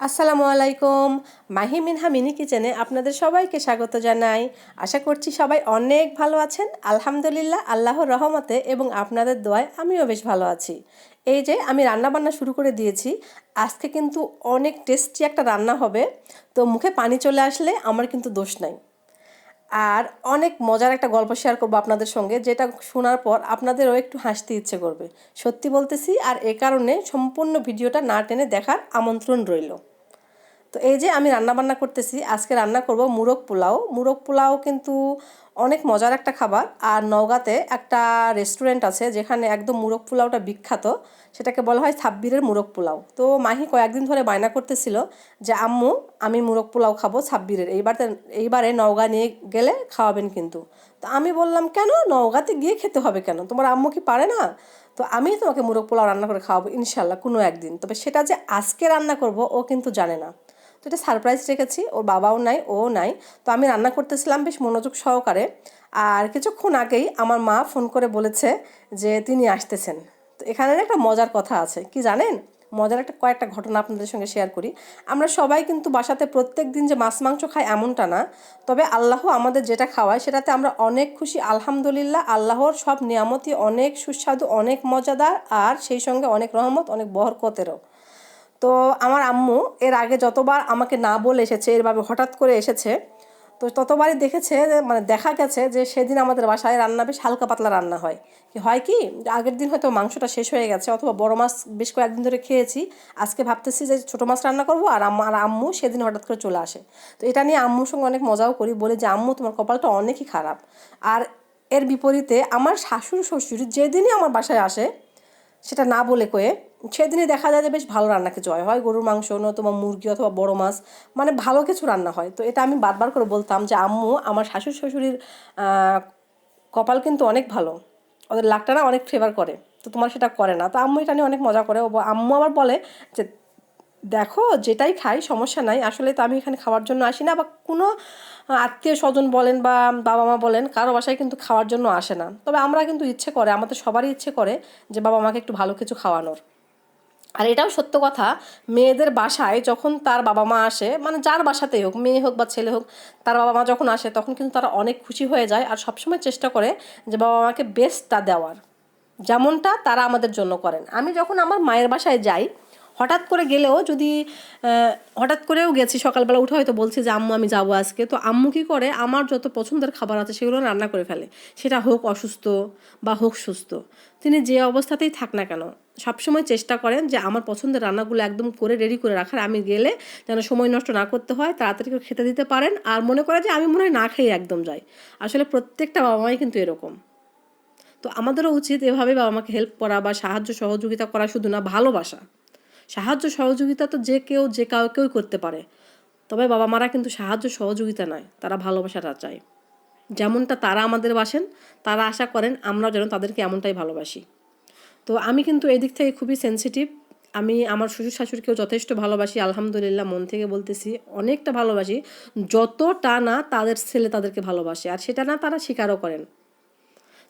আসসালামু আলাইকুম। মাহি মিনহা মিনি কিচেনে আপনাদের সবাইকে স্বাগত জানাই। আশা করছি সবাই অনেক ভালো আছেন। আলহামদুলিল্লাহ, আল্লাহর রহমতে এবং আপনাদের দোয়ায় আমিও বেশ ভালো আছি। এই যে আমি রান্না বান্না শুরু করে দিয়েছি। আজকে কিন্তু অনেক টেস্টি একটা রান্না হবে। তো মুখে পানি চলে আসলে আমার কিন্তু দোষ নাই। আর অনেক মজার একটা গল্প শেয়ার করব আপনাদের সঙ্গে, যেটা শোনার পর আপনাদেরও একটু হাসতে ইচ্ছে করবে। সত্যি বলতেছি, আর এ কারণে সম্পূর্ণ ভিডিওটা না টেনে দেখার আমন্ত্রণ রইল। তো এই যে আমি রান্না বান্না করতেছি, আজকে রান্না করব মুরগ পোলাও। মুরগ পোলাও কিন্তু অনেক মজার একটা খাবার। আর নওগাঁতে একটা রেস্টুরেন্ট আছে যেখানে একদম মুরগ পোলাওটা বিখ্যাত। সেটাকে বলা হয় ছাব্বিরের মুরগ পোলাও। তো মাহি কয়েকদিন ধরে বায়না করতেছিল যে, আম্মু, আমি মুরগ পোলাও খাব ছাব্বিরের এইবার এইবারে নওগাঁ নিয়ে গেলে খাওয়াবেন কিন্তু। তো আমি বললাম, কেন? নওগাঁতে গিয়ে খেতে হবে কেন? তোমার আম্মু কি পারে না? তো আমি তোমাকে মুরগ পোলাও রান্না করে খাওয়াবো ইনশাল্লাহ কোনো একদিন। তবে সেটা যে আজকে রান্না করব ও কিন্তু জানে না। তো এটা সারপ্রাইজ রেখেছি, ওর বাবাও নাই, ও নাই। তো আমি রান্না করতেছিলাম বেশ মনোযোগ সহকারে। আর কিছুক্ষণ আগেই আমার মা ফোন করে বলেছে যে তিনি আসতেছেন। তো এখানে একটা মজার কথা আছে, কি জানেন? মজার একটা কয়েকটা ঘটনা আপনাদের সঙ্গে শেয়ার করি। আমরা সবাই কিন্তু বাসাতে প্রত্যেক দিন যে মাছ মাংস খাই এমনটা না, তবে আল্লাহ আমাদের যেটা খাওয়ায় সেটাতে আমরা অনেক খুশি, আলহামদুলিল্লাহ। আল্লাহর সব নিয়ামতই অনেক সুস্বাদু, অনেক মজাদার, আর সেই সঙ্গে অনেক রহমত, অনেক বহরকতেরও তো আমার আম্মু এর আগে যতবার আমাকে না বলে এসেছে, এরভাবে হঠাৎ করে এসেছে, তো ততবারই দেখেছে মানে দেখা গেছে যে সেদিন আমাদের বাসায় রান্না বেশ হালকা পাতলা রান্না হয়। কি হয় কি? আগের দিন হয়তো মাংসটা শেষ হয়ে গেছে, অথবা বড় মাছ বেশ কয়েকদিন ধরে খেয়েছি। আজকে ভাবতেছি যে ছোটো মাছ রান্না করব আর আমার আম্মু সেদিন হঠাৎ করে চলে আসে। তো এটা নিয়ে আম্মুর সঙ্গে অনেক মজাও করি, বলে যে, আম্মু, তোমার কপালটা অনেকই খারাপ। আর এর বিপরীতে আমার শাশুড়ি, শ্বশুর যেদিনই আমার বাসায় আসে, সেটা না বলে কয়ে সেদিনই দেখা যায় যে বেশ ভালো রান্না কিছু হয়। হয় গরুর মাংস নতুবা মুরগি অথবা বড় মাছ মানে ভালো কিছু রান্না হয়। তো এটা আমি বারবার করে বলতাম যে, আম্মু, আমার শাশুড় শ্বশুরের কপাল কিন্তু অনেক ভালো। ওদের লাকটা অনেক ফেভার করে। তো তোমার সেটা করে না। তো আম্মু এটা নিয়ে অনেক মজা করে। আম্মু আবার বলে যে, দেখো, যেটাই খাই, সমস্যা নাই। আসলে তো আমি এখানে খাওয়ার জন্য আসি না বা কোনো আত্মীয় স্বজন বলেন বা বাবা মা বলেন, কারও বাসায় কিন্তু খাওয়ার জন্য আসে না। তবে আমরা কিন্তু ইচ্ছে করে, আমাদের সবারই ইচ্ছে করে যে, বাবা মাকে একটু ভালো কিছু খাওয়ানোর। আর এটাও সত্য কথা, মেয়েদের বাসায় যখন তার বাবা মা আসে মানে যার বাসাতেই হোক, মেয়ে হোক বা ছেলে হোক, তার বাবা মা যখন আসে, তখন কিন্তু তারা অনেক খুশি হয়ে যায় আর সবসময় চেষ্টা করে যে বাবা মাকে বেস্টটা দেওয়ার। যেমনটা তারা আমাদের জন্য করেন। আমি যখন আমার মায়ের বাসায় যাই হঠাৎ করে গেলেও যদি হঠাৎ করেও গেছি, সকালবেলা উঠে হয়তো বলছি যে, আম্মু, আমি যাব আজকে। তো আম্মু কী করে, আমার যত পছন্দের খাবার আছে, সেগুলো রান্না করে ফেলে। সেটা হোক অসুস্থ বা হোক সুস্থ। তিনি যে অবস্থাতেই থাক না কেন, সবসময় চেষ্টা করেন যে, আমার পছন্দের রান্নাগুলো একদম করে রেডি করে রাখার। আমি গেলে যেন সময় নষ্ট না করতে হয়, তাড়াতাড়ি খেতে দিতে পারেন। আর মনে করে যে, আমি মনে হয় না খেয়ে একদম যাই। আসলে প্রত্যেকটা বাবা মাই কিন্তু এরকম। তো আমাদেরও উচিত এভাবে বাবা মাকে হেল্প করা বা সাহায্য সহযোগিতা করা শুধু না, ভালোবাসা। সাহায্য সহযোগিতা তো যে কেউ, যে কাউকেও করতে পারে। তবে বাবা মারা কিন্তু সাহায্য সহযোগিতা নয়, তারা ভালোবাসাটা চায়। যেমনটা তারা আমাদের বাসেন, তারা আশা করেন আমরাও যেন তাদেরকে এমনটাই ভালোবাসি। তো আমি কিন্তু এদিক থেকে খুবই সেন্সিটিভ আমি আমার শ্বশুর শাশুড়িকেও যথেষ্ট ভালোবাসি, আলহামদুলিল্লাহ মন থেকে বলতেছি, অনেকটা ভালোবাসি। যতটা না তাদের ছেলে তাদেরকে ভালোবাসে, আর সেটা না তারা স্বীকারও করেন।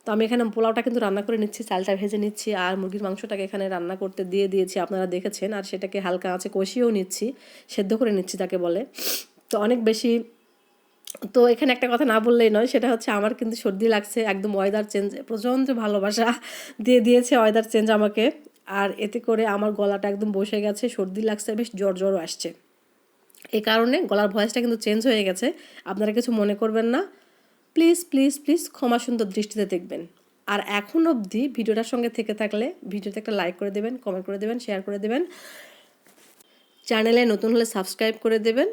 তো আমি এখানে পোলাওটা কিন্তু রান্না করে নিচ্ছি, চালটা ভেজে নিচ্ছি আর মুরগির মাংসটাকে এখানে রান্না করতে দিয়ে দিয়েছি আপনারা দেখেছেন। আর সেটাকে হালকা আঁচে কষিয়েও নিচ্ছি, সেদ্ধ করে নিচ্ছি তাকে বলে। তো অনেক বেশি, তো এখানে একটা কথা না বললেই নয়, সেটা হচ্ছে আমার কিন্তু সর্দি লাগছে, একদম ওয়েদার চেঞ্জ প্রচণ্ড ভালোবাসা দিয়ে দিয়েছে ওয়েদার চেঞ্জ আমাকে। আর এতে করে আমার গলাটা একদম বসে গেছে, সর্দি লাগছে, বেশ জ্বর জ্বরও আসছে। এই কারণে গলার ভয়েসটা কিন্তু চেঞ্জ হয়ে গেছে, আপনারা কিছু মনে করবেন না। প্লিজ প্লিজ প্লিজ ক্ষমা সুন্দর দৃষ্টিতে দেখবেন। আর এখন অবধি ভিডিওটার সঙ্গে থেকে থাকলে ভিডিওতে একটা লাইক করে দেবেন কমেন্ট করে দেবেন শেয়ার করে দেবেন। চ্যানেলে নতুন হলে সাবস্ক্রাইব করে দেবেন।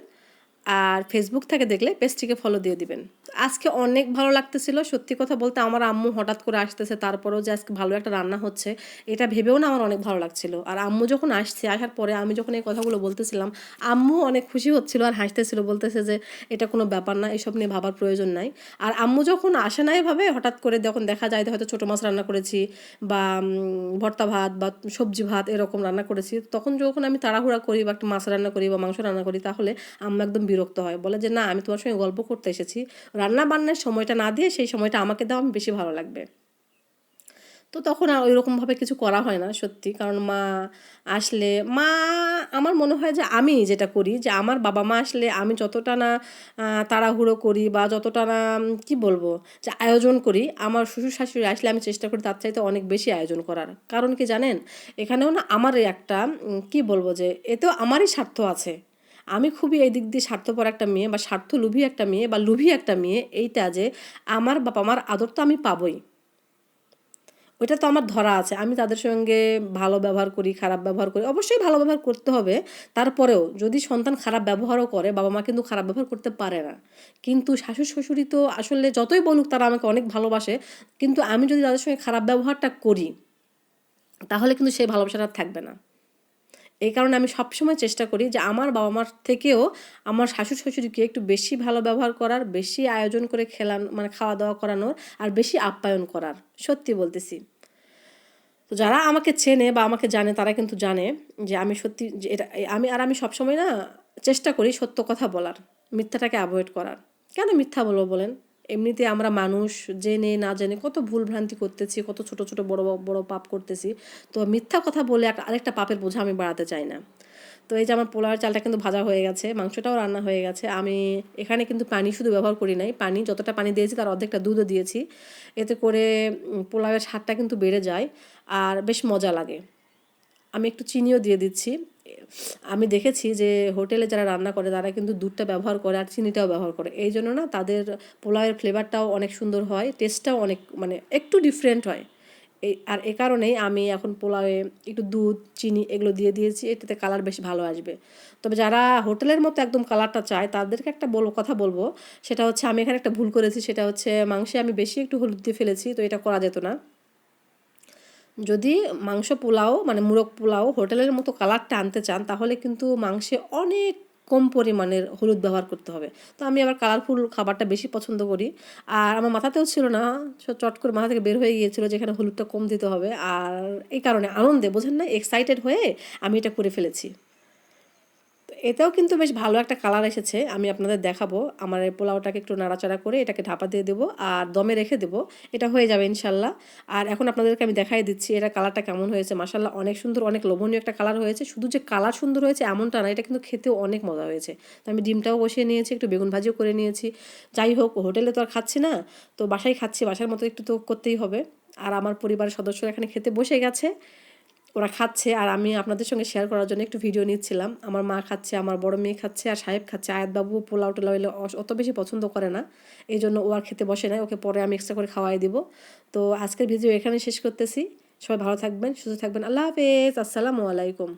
আর ফেসবুক থেকে দেখলে পেজটিকে ফলো দিয়ে দিবেন। আজকে অনেক ভালো লাগতেছিল। সত্যি কথা বলতে আমার আম্মু হঠাৎ করে আসতেছে, তারপরেও যে আজকে ভালো একটা রান্না হচ্ছে, এটা ভেবেও না আমার অনেক ভালো লাগছিল। আর আম্মু যখন আসছে, আসার পরে আমি যখন এই কথাগুলো বলতেছিলাম, আম্মু অনেক খুশি হচ্ছিল আর হাসতেছিল, বলতেছে যে এটা কোনো ব্যাপার না, এসব নিয়ে ভাবার প্রয়োজন নাই। আর আম্মু যখন আসে না এভাবে, হঠাৎ করে যখন দেখা যায় হয়তো ছোটো মাছ রান্না করেছি বা ভর্তা ভাত বা সবজি ভাত এরকম রান্না করেছি, তখন যখন আমি তাড়াহুড়া করি বা একটা মাছ রান্না করি বা মাংস রান্না করি, তাহলে আম্মু একদম বিরক্ত হয়। বলে যে, না, আমি তোমার সঙ্গে গল্প করতে এসেছি। রান্না বান্নার সময়টা না দিয়ে সেই সময়টা আমাকে দাও আমি বেশি ভালো লাগবে। তো তখন আর ওইরকমভাবে কিছু করা হয় না সত্যি। কারণ মা আসলে, মা, আমার মনে হয় যে আমি যেটা করি যে আমার বাবা মা আসলে আমি যতটা না তাড়াহুড়ো করি বা যতটা না কী বলব, যে আয়োজন করি, আমার শ্বশুর শাশুড়ি আসলে আমি চেষ্টা করি তার চাইতে অনেক বেশি আয়োজন করার। কারণ কি জানেন? এখানেও না আমারই একটা কি বলব যে, এতেও আমারই স্বার্থ আছে। আমি খুবই এই দিক দিয়ে স্বার্থপর একটা মেয়ে বা স্বার্থ লুভি একটা মেয়ে বা লুভি একটা মেয়ে, এইটা যে আমার বাবা মার আদর তো আমি পাবই। ওইটা তো আমার ধরা আছে। আমি তাদের সঙ্গে ভালো ব্যবহার করি, খারাপ ব্যবহার করি, অবশ্যই ভালো ব্যবহার করতে হবে। তারপরেও যদি সন্তান খারাপ ব্যবহারও করে, বাবা মা কিন্তু খারাপ ব্যবহার করতে পারে না। কিন্তু শাশুড় শ্বশুরই তো আসলে যতই বলুক তারা আমাকে অনেক ভালোবাসে, কিন্তু আমি যদি তাদের সঙ্গে খারাপ ব্যবহারটা করি, তাহলে কিন্তু সেই ভালোবাসাটা থাকবে না। এই কারণে আমি সবসময় চেষ্টা করি যে আমার বাবা মার থেকেও আমার শাশুড় শ্বশুরকে একটু বেশি ভালো ব্যবহার করার, বেশি আয়োজন করে খেলান মানে খাওয়া দাওয়া করানোর আর বেশি আপ্যায়ন করার। সত্যি বলতেছি। তো যারা আমাকে চেনে বা আমাকে জানে তারা কিন্তু জানে যে আমি সত্যি এটা আমি আর আমি সবসময় না চেষ্টা করি সত্য কথা বলার, মিথ্যাটাকে অ্যাভয়েড করার। কেন মিথ্যা বলব বলেন? এমনিতে আমরা মানুষ জেনে না জেনে কত ভুল ভ্রান্তি করতেছি, কত ছোট ছোট বড় বড় পাপ করতেছি। তো মিথ্যা কথা বলে আরেকটা পাপের বোঝা আমি বাড়াতে চাই না। তো এই যে আমার পোলাওয়ের চালটা কিন্তু ভাজা হয়ে গেছে, মাংসটাও রান্না হয়ে গেছে। আমি এখানে কিন্তু পানি শুধু ব্যবহার করি নাই। পানি, যতটা পানি দিয়েছি তার অর্ধেকটা দুধও দিয়েছি। এতে করে পোলাওয়ের স্বাদটা কিন্তু বেড়ে যায় আর বেশ মজা লাগে। আমি একটু চিনিও দিয়ে দিচ্ছি। আমি দেখেছি যে হোটেলে যারা রান্না করে, তারা কিন্তু দুধটা ব্যবহার করে আর চিনিটাও ব্যবহার করে। এই জন্য না তাদের পোলাওয়ের ফ্লেভারটাও অনেক সুন্দর হয়, টেস্টটাও অনেক মানে একটু ডিফারেন্ট হয়। এই আর এ কারণেই আমি এখন পোলাওয়ে একটু দুধ, চিনি এগুলো দিয়ে দিয়েছি, এটাতে কালার বেশ ভালো আসবে। তবে যারা হোটেলের মতো একদম কালারটা চায়, তাদেরকে একটা বলব কথা বলব, সেটা হচ্ছে আমি এখানে একটা ভুল করেছি, সেটা হচ্ছে মাংসে আমি বেশি একটু হলুদ দিয়ে ফেলেছি, তো এটা করা যেত না। যদি মাংস পোলাও মানে মুরগ পোলাও হোটেলের মতো কালারটা আনতে চান, তাহলে কিন্তু মাংসে অনেক কম পরিমাণের হলুদ ব্যবহার করতে হবে। তো আমি আবার কালারফুল খাবারটা বেশি পছন্দ করি। আর আমার মাথাতেও ছিল না চট করে মাথা থেকে বের হয়ে গিয়েছিল যেখানে হলুদটা কম দিতে হবে। আর এই কারণে আনন্দে, বোঝেন না এক্সাইটেড হয়ে আমি এটা করে ফেলেছি। এতেও কিন্তু বেশ ভালো একটা কালার এসেছে। আমি আপনাদের দেখাবো। আমার এই পোলাওটাকে একটু নাড়াচাড়া করে এটাকে ঢাপা দিয়ে দেবো আর দমে রেখে দেবো। এটা হয়ে যাবে ইনশাল্লাহ। আর এখন আপনাদেরকে আমি দেখাই দিচ্ছি এটা কালারটা কেমন হয়েছে। মাসাল্লাহ অনেক সুন্দর, অনেক লোভনীয় একটা কালার হয়েছে। শুধু যে কালার সুন্দর হয়েছে এমনটা না, এটা কিন্তু খেতেও অনেক মজা হয়েছে। তো আমি ডিমটাও বসিয়ে নিয়েছি, একটু বেগুন ভাজিও করে নিয়েছি। যাই হোক, হোটেলে তো আর খাচ্ছি না, তো বাসায় খাচ্ছি। বাসার মতো একটু তো করতেই হবে। আর আমার পরিবারের সদস্যরা এখানে খেতে বসে গেছে। ওরা খাচ্ছে আর আমি আপনাদের সঙ্গে শেয়ার করার জন্য একটু ভিডিও নিচ্ছিলাম। আমার মা খাচ্ছে, আমার বড় মেয়ে খাচ্ছে আর সাহেব খাচ্ছে। আয়াতবাবু পোলাও টোলাও এলে অত বেশি পছন্দ করে না। এই জন্য ও আর খেতে বসে নাই, ওকে পরে আমি এক্সট্রা করে খাওয়াই দিব। তো আজকের ভিডিও এখানে শেষ করতেছি। সবাই ভালো থাকবেন, সুস্থ থাকবেন। আল্লাহ হাফেজ। আসসালামু আলাইকুম।